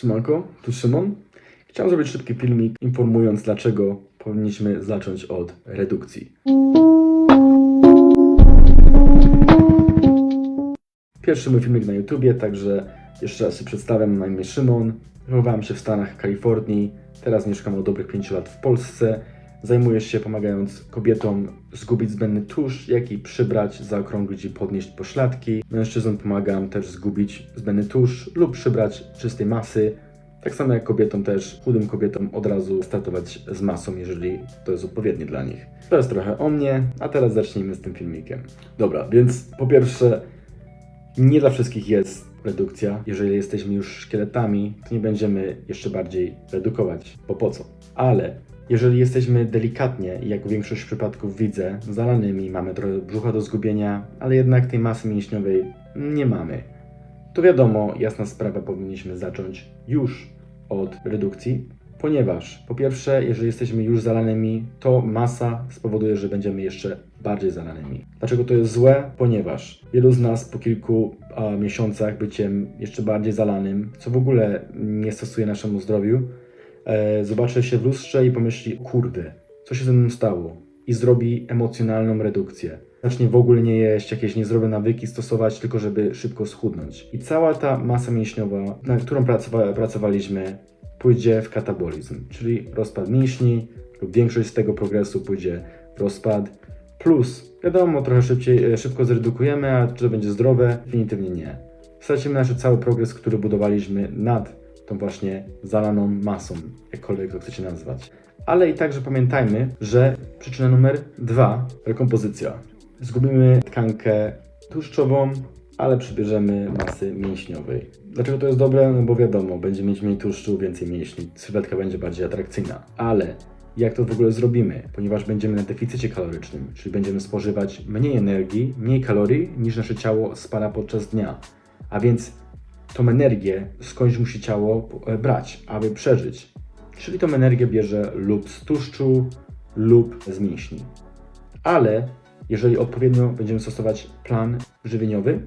Siemanko, tu Szymon. Chciałem zrobić szybki filmik informując dlaczego powinniśmy zacząć od redukcji. Pierwszy mój filmik na YouTubie, także jeszcze raz się przedstawiam, na imię Szymon. Wychowałem się w Stanach, Kalifornii, teraz mieszkam od dobrych 5 lat w Polsce. Zajmuję się pomagając kobietom zgubić zbędny tusz, jak i przybrać, zaokrąglić i podnieść pośladki. Mężczyznom pomagam też zgubić zbędny tusz lub przybrać czystej masy. Tak samo jak kobietom też, chudym kobietom od razu startować z masą, jeżeli to jest odpowiednie dla nich. To jest trochę o mnie, a teraz zacznijmy z tym filmikiem. Dobra, więc po pierwsze, nie dla wszystkich jest redukcja. Jeżeli jesteśmy już szkieletami, to nie będziemy jeszcze bardziej redukować, bo po co? Ale jeżeli jesteśmy delikatnie, jak większość przypadków widzę, zalanymi, mamy trochę brzucha do zgubienia, ale jednak tej masy mięśniowej nie mamy, to wiadomo, jasna sprawa, powinniśmy zacząć już od redukcji, ponieważ po pierwsze, jeżeli jesteśmy już zalanymi, to masa spowoduje, że będziemy jeszcze bardziej zalanymi. Dlaczego to jest złe? Ponieważ wielu z nas po kilku a, miesiącach byciem jeszcze bardziej zalanym, co w ogóle nie stosuje naszemu zdrowiu, e, zobaczy się w lustrze i pomyśli, kurde, co się ze mną stało? I zrobi emocjonalną redukcję. Zacznie w ogóle nie jeść, jakieś niezdrowe nawyki stosować, tylko żeby szybko schudnąć. I cała ta masa mięśniowa, na którą pracowa- pracowaliśmy, pójdzie w katabolizm, czyli rozpad mięśni, lub większość z tego progresu pójdzie w rozpad. Plus, wiadomo, trochę szybciej, e, szybko zredukujemy, a czy to będzie zdrowe? Definitywnie nie. Stracimy nasz cały progres, który budowaliśmy nad tą właśnie zalaną masą, jakkolwiek to chcecie nazwać. Ale i także pamiętajmy, że przyczyna numer dwa, rekompozycja. Zgubimy tkankę tłuszczową, ale przybierzemy masy mięśniowej. Dlaczego to jest dobre? No bo wiadomo, będziemy mieć mniej tłuszczu, więcej mięśni, sylwetka będzie bardziej atrakcyjna. Ale jak to w ogóle zrobimy? Ponieważ będziemy na deficycie kalorycznym, czyli będziemy spożywać mniej energii, mniej kalorii niż nasze ciało spala podczas dnia. A więc tą energię skądś musi ciało e, brać, aby przeżyć. Czyli tą energię bierze lub z tłuszczu, lub z mięśni. Ale jeżeli odpowiednio będziemy stosować plan żywieniowy,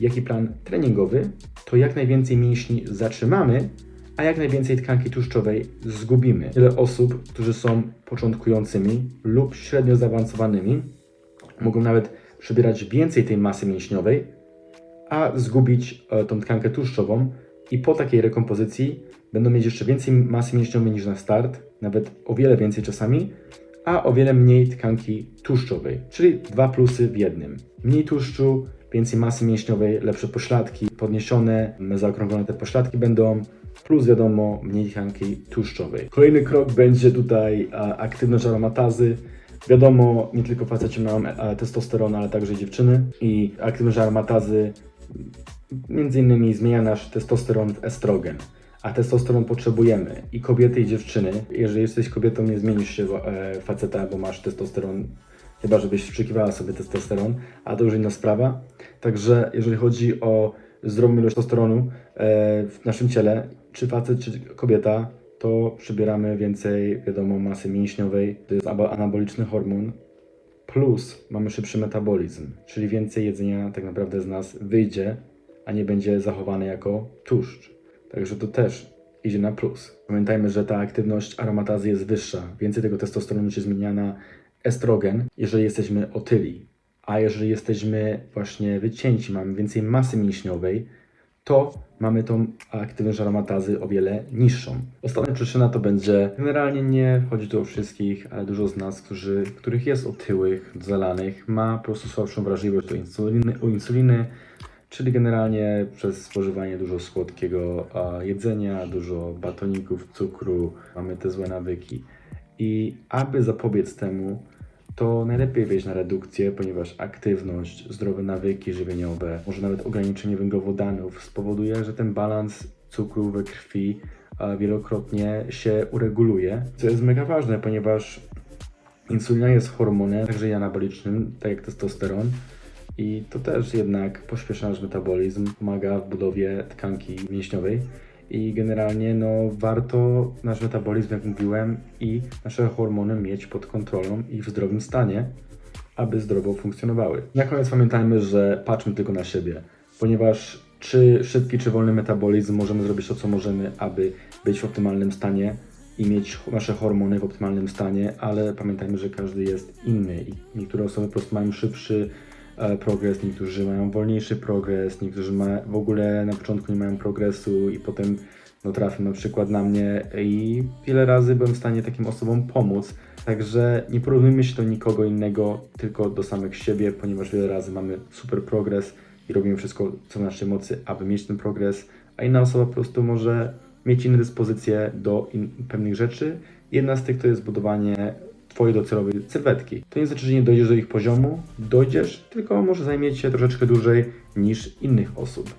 jak i plan treningowy, to jak najwięcej mięśni zatrzymamy, a jak najwięcej tkanki tłuszczowej zgubimy. Wiele osób, którzy są początkującymi lub średnio zaawansowanymi, mogą nawet przybierać więcej tej masy mięśniowej, a zgubić e, tą tkankę tłuszczową i po takiej rekompozycji będą mieć jeszcze więcej masy mięśniowej niż na start, nawet o wiele więcej czasami, a o wiele mniej tkanki tłuszczowej, czyli dwa plusy w jednym. Mniej tłuszczu, więcej masy mięśniowej, lepsze pośladki, podniesione, zaokrąglone te pośladki będą, plus wiadomo, mniej tkanki tłuszczowej. Kolejny krok będzie tutaj aktywność aromatazy. Wiadomo, nie tylko faceci mają e, testosteron, ale także dziewczyny i aktywność aromatazy między innymi zmienia nasz testosteron w estrogen. A testosteron potrzebujemy i kobiety, i dziewczyny. Jeżeli jesteś kobietą, nie zmienisz się e, faceta, bo masz testosteron, chyba żebyś wstrzykiwała sobie testosteron, a to już inna sprawa. Także jeżeli chodzi o zdrową ilość testosteronu e, w naszym ciele, czy facet, czy kobieta, to przybieramy więcej, wiadomo, masy mięśniowej. To jest anaboliczny hormon, Plus mamy szybszy metabolizm, czyli więcej jedzenia tak naprawdę z nas wyjdzie, a nie będzie zachowane jako tłuszcz. Także to też idzie na plus. Pamiętajmy, że ta aktywność aromatazy jest wyższa. Więcej tego testosteronu się zmienia na estrogen, jeżeli jesteśmy otyli. A jeżeli jesteśmy właśnie wycięci, mamy więcej masy mięśniowej, to mamy tą aktywność aromatazy o wiele niższą. Ostatnia przyczyna to będzie, generalnie nie chodzi tu o wszystkich, ale dużo z nas, którzy, których jest otyłych, zalanych, ma po prostu słabszą wrażliwość do insuliny, u insuliny, czyli generalnie przez spożywanie dużo słodkiego jedzenia, dużo batoników, cukru, mamy te złe nawyki. I aby zapobiec temu, to najlepiej wejść na redukcję, ponieważ aktywność, zdrowe nawyki żywieniowe, może nawet ograniczenie węglowodanów spowoduje, że ten balans cukru we krwi wielokrotnie się ureguluje, co jest mega ważne, ponieważ insulina jest hormonem, także anabolicznym, tak jak testosteron. I to też jednak pośpiesza nasz metabolizm, pomaga w budowie tkanki mięśniowej. I generalnie no, warto nasz metabolizm, jak mówiłem, i nasze hormony mieć pod kontrolą i w zdrowym stanie, aby zdrowo funkcjonowały. Na koniec pamiętajmy, że patrzmy tylko na siebie, ponieważ czy szybki, czy wolny metabolizm, możemy zrobić to, co możemy, aby być w optymalnym stanie i mieć nasze hormony w optymalnym stanie, ale pamiętajmy, że każdy jest inny i niektóre osoby po prostu mają szybszy progres, niektórzy mają wolniejszy progres, niektórzy ma, w ogóle na początku nie mają progresu i potem no, trafią na przykład na mnie i wiele razy byłem w stanie takim osobom pomóc. Także nie porównujmy się do nikogo innego, tylko do samych siebie, ponieważ wiele razy mamy super progres i robimy wszystko, co w naszej mocy, aby mieć ten progres, a inna osoba po prostu może mieć inne dyspozycje do in- pewnych rzeczy. Jedna z tych to jest budowanie Twojej docelowej sylwetki. To nie znaczy, że nie dojdziesz do ich poziomu, dojdziesz, tylko może zajmie Cię troszeczkę dłużej niż innych osób.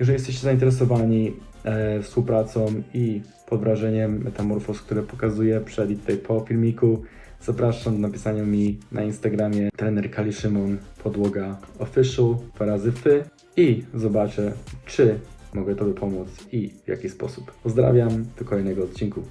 Jeżeli jesteście zainteresowani e, współpracą i pod wrażeniem metamorfoz, które pokazuję przed i tutaj po filmiku, zapraszam do napisania mi na Instagramie trener Kali Szymon podłoga official dwa razy fy i zobaczę, czy mogę Tobie pomóc i w jaki sposób. Pozdrawiam, do kolejnego odcinku.